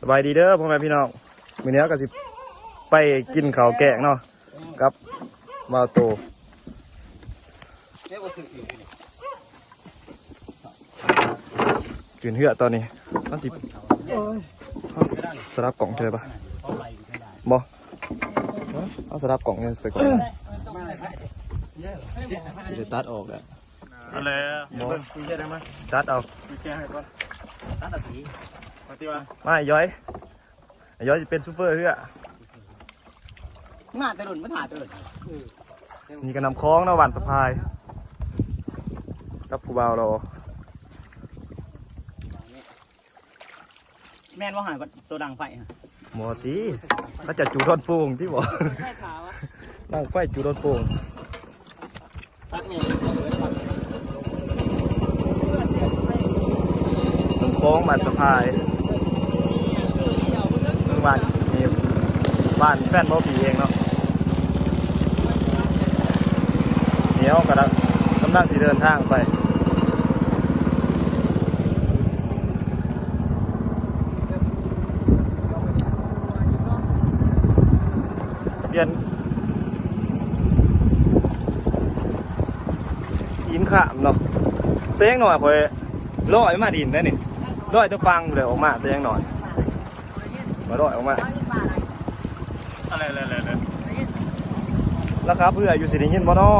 สบายดีเด้อพ่อแม่พี่น้องมื้อนี้ก็สิไปกินข้าวแกงเนาะกับบ่าโตกินเหือตอนนี้มันสิสลับกล่องเธอปะบ่เอาสลับกล่องเนี่ยไปก่อนสิจะตัดออกแล้ วอะไรบ่คุยได้ไหมตัดเอาคุยแค่ให้ก่อนตัดนาทีปฏิวัติไม่ย้อยย้อยจะเป็นซูเปอร์เหือมาตะลุนมาถ่ายตะลุนนี่ก็นำคล้องเนาะหวานสะพายกับผู้บ่าวเราแม่นว่าหายตัวดังไฟฮะหมอตีเขาจะจูดอนโป่งที่บอกแค่ขาวะนั่งไฟจูดอนโป่งตัดเนี่ย นำ ค้งหวานสะพายมือบ้านนี่บ้านแฟนหมผีเองเนาะเหนียวกระดังกำลังที่เดินทางไปเปลี่ยนอินขามเนาะเต้งหน่อยคอยลอยมาดินได้นี่ ลอยตัวฟังเลยออกมาเต้งหน่อยมาลอยออกมาอะไรอะไรอะไรราคาเพื่ออยู่สิได้ยินบ่นอ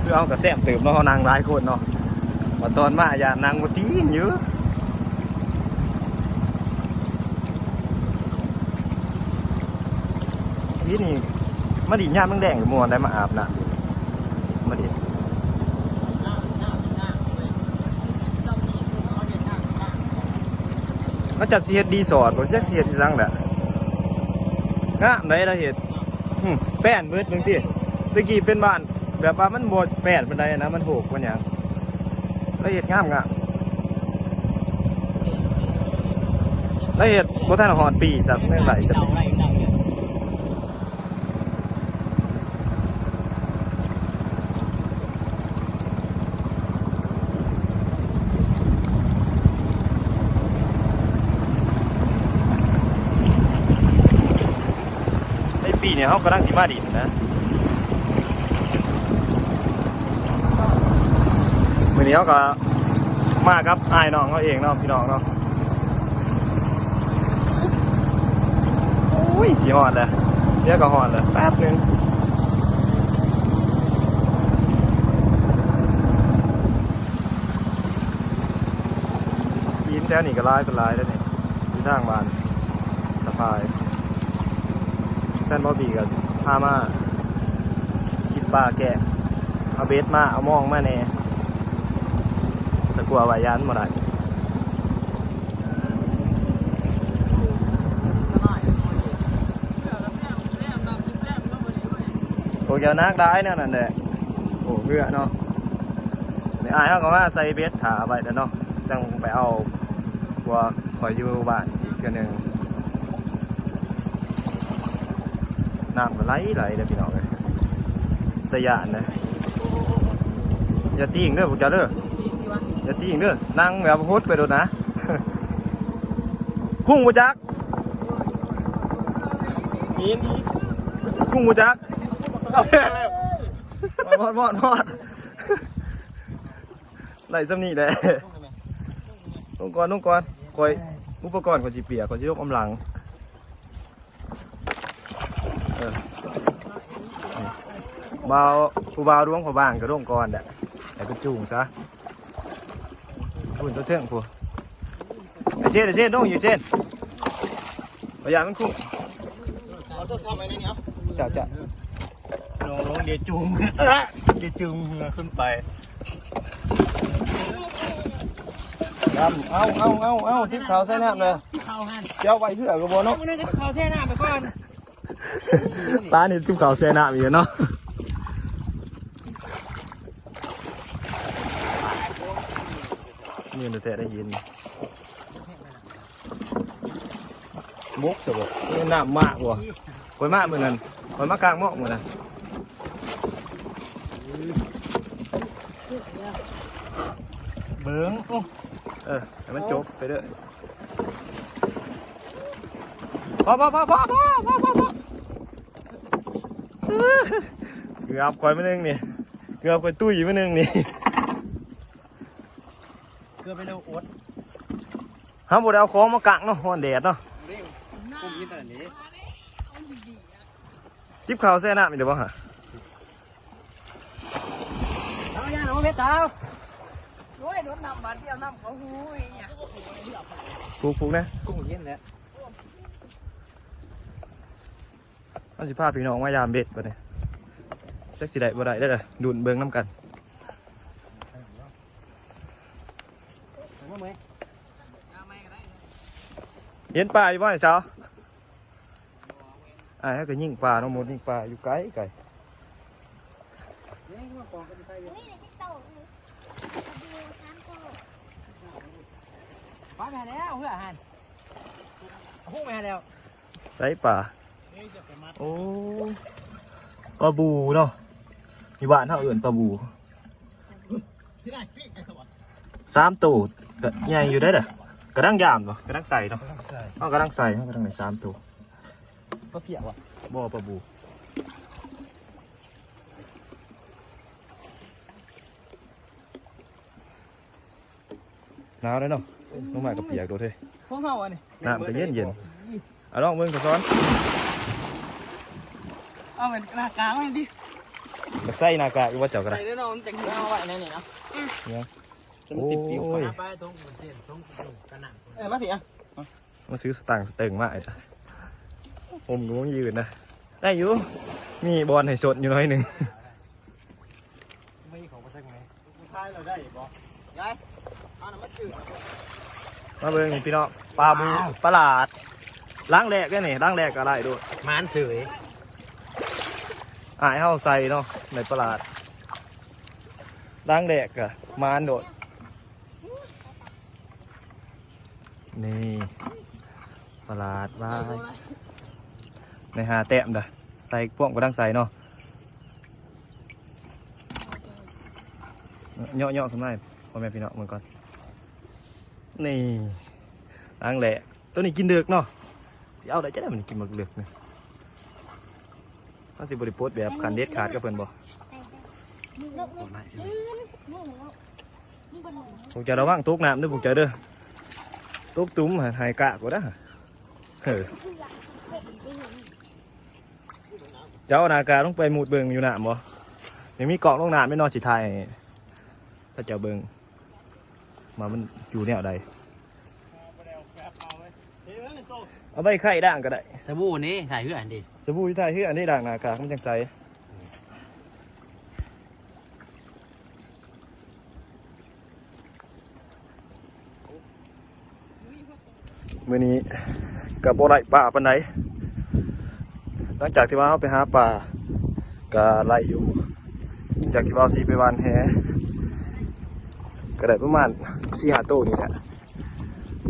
เพื่อเอากระแซมเติมเนาะเขานางหลายคนเนาะมาตอนมาอย่านางบ่ตีนเยอะ พี่นี่มาดินยามมึงแดงกับมวนได้มาอาบนะมาดิเขาจัดเสียดดีสอดผมจักเสียดอีสังแหละงะไหนละเห็ดแป้นเบิดเบางทีตะกี้เป็นบ้าน แบบว่ามันบดแป้นเป็นไดนะมันโหกมันหยังละเห็ดงามงามละเห็ดบ่ทันหอดปีสักไม่ไหลสัก เนี่ยเขากำลังสิมาดินนะมือนี้เขาก็มากับไอ้น้องเขาเองเนาะพี่น้องเนาะโอ้ยสีหอดเลยเดี๋ยวก็หอดเลยแป๊บนึงยินแถวนี้ก็ลายเป็นลายแล้วนี่ที่ทางบ้านสะพาย นบอบีกับพามากินปลาแกะเอาเบสมา เอามองมาแน่สกัววายันมาได้โอ้ยนักได้เนี่ยนั่นแหละโอ้เรือเนาะในอายเขาก็ว่าใส่เบสขาไปแต่เนาะจังไปเอากัวคอยอยู่บ้านอีกเทื่อหนึง น้ำก็ไหลไหลเลยพี่น้องเลยแต่ยานนะอย่าตีงเด้อพวกเจ้าเด้ออย่าตีงเด้อนั่งแบบโฮดไปโดนนะพุ่งมาจักหินพุ่งมาจักมอดมอดมอดไหลซ้ำนี่แหละนุ่งก่อนนุ่งก่อนคอยอุปกรณ์ก่อนสิเปียกก่อนสิยกกำลัง ออเบาผู้เบาร่วงผู้บางกระร่วงก่อนแหละแต่ก็จูงซะพูดตัวเท่งผู้ไอเช่นไอเช่นน้องอยู่เช่นพยายามมันคุ้มเอาตัวซ้ำไอ้นี่เนาะจ้าจ้าลงลงเดี๋ยวจูงเดี๋ยวจูงขึ้นไปดำเอาเอาเอาเอาทิพขาวใส่น้ำเลยเจ้าไว้เชื่อกระบอกเนาะวันนี้ก็เขาแช่หน้าไปก่อน ป้านี่ทุบเขาเซนาอยู่เนาะนี่มันแต่ได้ยินบกตัวนี่น้ำมากว่ะไว้มากเหมือนนั้นไว้มากกลางหม้อเหมือนนั้นเบิ้งเออให้มันจบไปเด้อพอพอพอพอพอพอ เกือบข่อยมื้อนึงนี่เกือบข่อยตุ้ยมื้อนึงนี่เกลือไปเร็วอดเฮาบ่ได้เอาของมากางเนาะฮ้อนแดดเนาะนี่กุ้งยินแต่นี้จิบข้าวแซ่น้ำอีกเด้อบ่ฮะเอาย่าหนูเพชรสาวโอ้ยรถนำมาเที่ยวน้ำเขาหูยเนี่ยผูกๆนะกุ้งยินแหละมันสิพาพี่น้องมายามเบ็ดบัดนี้ จักสีได้บ่ได้ได้เลยดูนเบิ้งน้ำกันเห็นปลาอยู่บ่ไอ้สาวไอ้เขาก็ยิงปลาน้องมดยิงปลาอยู่ไกลไกลไปแล้วเพื่อหันพุ่งไปแล้วไรป่าโอ้ปลาบูเนาะ như bạn họ ưỡn pa bù. Sám tù nhai như đấy đ đang giảm rồi cái đang xài đâu. Nó cái đang xài nó cái đang này sám tù. Có phiệu à bò pa bù. Đấy đâu không phải cặp gì đồ thế. Không hao này làm cái nhiên diện ở đó ông vương có con. Ông cá mình đi. ใส่นากากอีกว่าเจ้ากระได้ใส่ได้นอนจังเอาไว้ในนี่เนาะเนี่ยโอ้ยเออมาสิอะมาซื้อสตางค์สเต็งมาผมก็ต้องยืนนะได้อยู่มีบอลให้ชนอยู่น้อยหนึ่งมาเราไอย่างนี่พี่น้องปลาบูปลาหลาดล้างแรกค่ไหนล้างแรกก็ไรด้วยมันสวย อายเฮาใส่เนาะในปลาหลาดล้างแรกก็มานโดด นี่ปลาหลาดว้ายในหาแต้มเด้อใส่พวกก็ดังใส่เนาะเยาะเยาะขึ้นมาให้พ่อแม่พี่น้องมึงก่อน นี่ล้างแหละตัวนี้กินเดือกเนาะเอาได้จะได้มันกินหมกเดือกเนี่ย ต้องสิบริโภคแบบขันเด็ดขาดกับเพิ่นบ่ไปไปมึงลุกลุกยืนมึงลุกมึงบนหนูผมจะระวังตกน้ำเด้อผมจะเด้อตกตุ้มหายกะกว่าเด้อเออเพื่อเด็กไปเห็นเจ้านาการต้องไปหมุดเบิงอยู่น้ำบ่ยังมีเกาะลงน้ำไม่นอนสิทายให้ถ้าเจ้าเบิงมามันอยู่แนวใด เอาใบไข่ด่างก็ได้สบู่นี่ถ่ายเพื่อนดิสบู่ที่ไทยคืออันนี้ด่างนากากมันจังใสมื้อนี้กับบ่ได้ป่าปานใดหลังจากที่ว่าเฮาไปหาป่าก็ไล่อยู่ จากที่ว่าสีไปวานแหก็ได้ประมาณสี่หาโตวนี่แหละ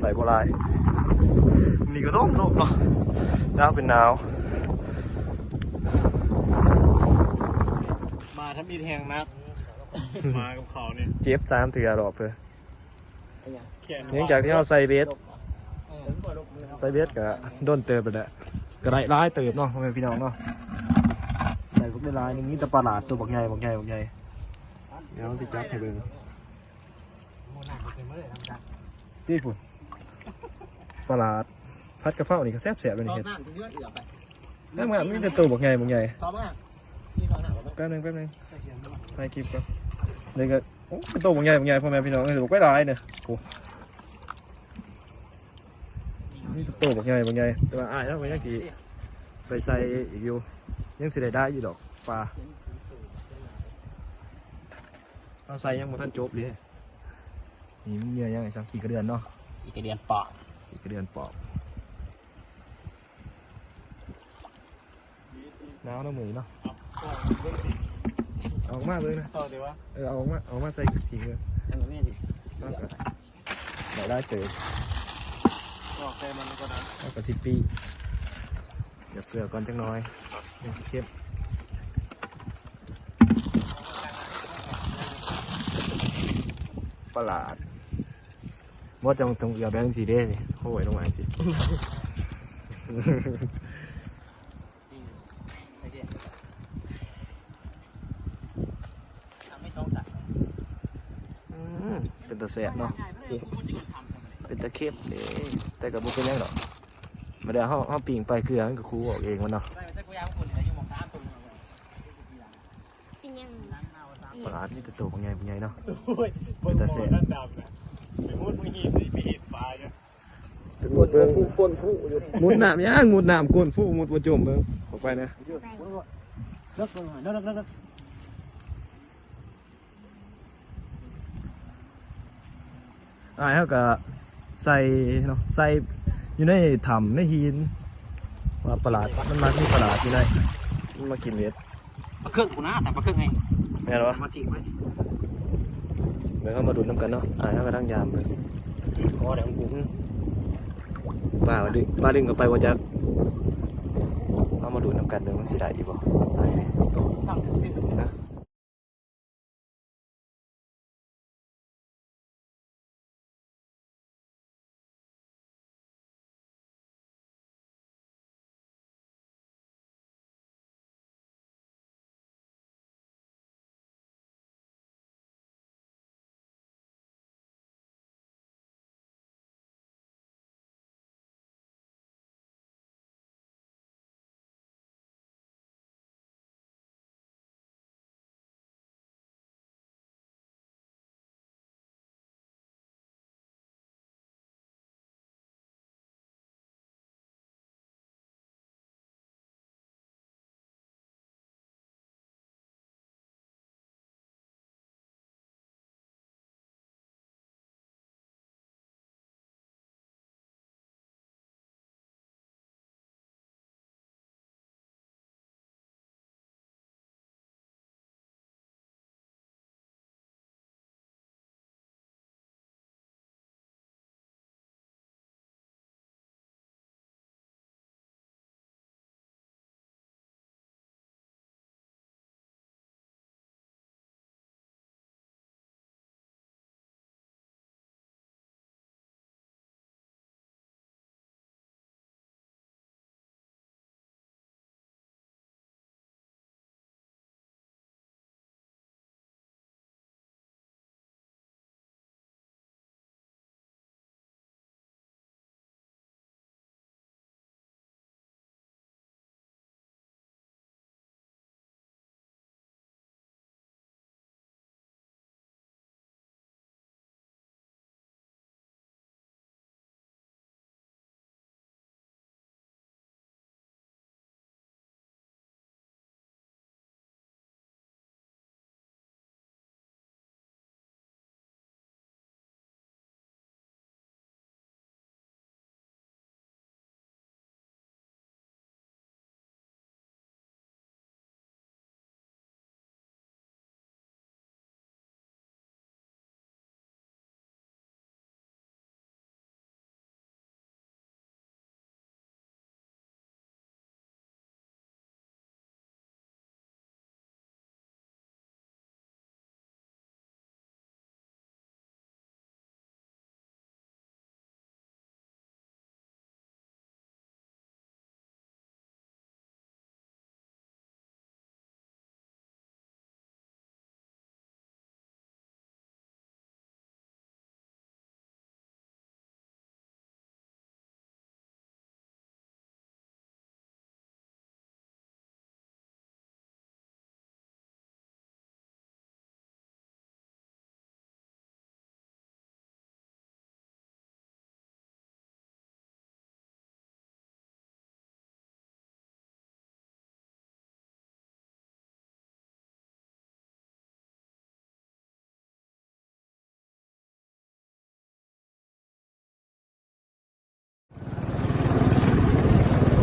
ไหลบ่หลายมื้อนี่ก็ร้อนโลกเนาะหนาวเป็นหนาว มาถ้ามีแทงนัก มากับเขาเนี่ยเจ็บสามเถื่อรอบเลยเขียนเนื่องจากที่เราใส่เบสใส่เบสก็โดนเติบไปแล้วก็ได้ร้ายเติบเนาะพ่อแม่พี่น้องเนาะได้พวกได้ร้ายหนึงนี่แต่ปลาหลาดตัวบักใหญ่บักใหญ่บักใหญ่เดี๋ยวเราสิจับให้เบิ่งที่ฝุ่นปลาหลาด พัดกระเพรานี่ก็แซ่บแซ่บเลยตนี่อนเห็ดน้ำจะเลือดเหลือไปน้ำมันมีแต่ตัวบักใหญ่บักใหญ่ตอนนั้นนี่ตอนนั้นแป๊บนึงแป๊บนึงถ่ายคลิปก่อนเลยก็โอ้เป็นตัวบักใหญ่บักใหญ่พ่อแม่พี่น้องถือว่าไว้ร้ายเนี่ยโอ้นี่ตัวบักใหญ่บักใหญ่แต่ว่าอ้ายแล้วมันยังสิไปใส่อีกอยู่ยังสิได้ได้อยู่ดอกปลาเราใส่ยังบ่ทันจบเลยนี่มันเหนื่อยยังไงสักกี่กระเดือนเนาะอีกเดือนปอกกี่กระเดือนปอบ หนาวเนาะมือเนาะเอาออกมาเลยนะต่อเดี๋ยววะเออเอาออกมาเอาออกมาใส่ทิ้งเลยเออนี่สิมากกว่าได้ได้เจอต่อแค่มันก็ได้มากกว่าสิบปีเดี๋ยวเกลือก่อนจังน้อยยังสิเข้มประหลาดว่าจะตรงเอือแบงค์สีเด้สิโอ้ยลงมาสิ อืมเป็นตะ แสบเนาะเป็นตะเข็บเด้แต่กับบุเป็นหยังหรอกมาเดี๋ยวเขาเขาปิ่งไปเกลือมันก็คูออกเองมันเนาะเป็นยังปลาดนี่ตัวโตของใหญ่ของใหญ่เนาะโอ้ยบนบ่อนั่นดำนะไปมุดมือหีบไปเห็นปลาเนี่ยเป็นมุดเบิ้งก้นฟูอยู่มุดน้ำย่างมุดน้ำก้นฟูมุดประจมเบิ้งออกไปนะเลิกลงหน่อยเลิกเลิกเลิกเลิก อ่าเขาก็ใส่เนาะใส่อยู่ในถ้ำในหินว่าปลาดมันมาที่ปลาดที่ไหนมันมากินเวทปลาเครื่องกูนะแต่ปลาเครื่องไงแม่นวะมาสิไว้เดี๋ยวเขามาดูดน้ำกันเนาะอ่าเขาก็ตั้งยามเลยคอเดี๋ยวของกูอืมป้าว่าดึงป้าดึงกลับไปว่าจะเอามาดูดน้ำกันเดี๋ยวมันสิได้อีกบ่ได้ไหมนะ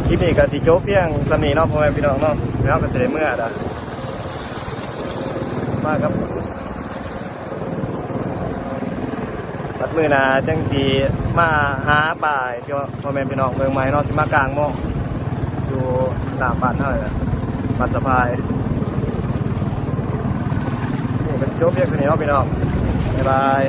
คลิปนี้ก็สิจบเพียงสำนีเนาะพ่อแม่พี่น้องเนาะแล้วก็สิได้เมื่อดะมาครับปัดมือนาจังสีมาหาป่าที่ว่าพ่อแม่พี่น้องเมืองใหม่เนาะสิมากลางมองอยู่อยู่หน้าบ้านเท่าไหร่ละบ้านสะพายนี่เป็นโจ๊กเพียงตัวนี้เอาไปน้องบ๊ายบาย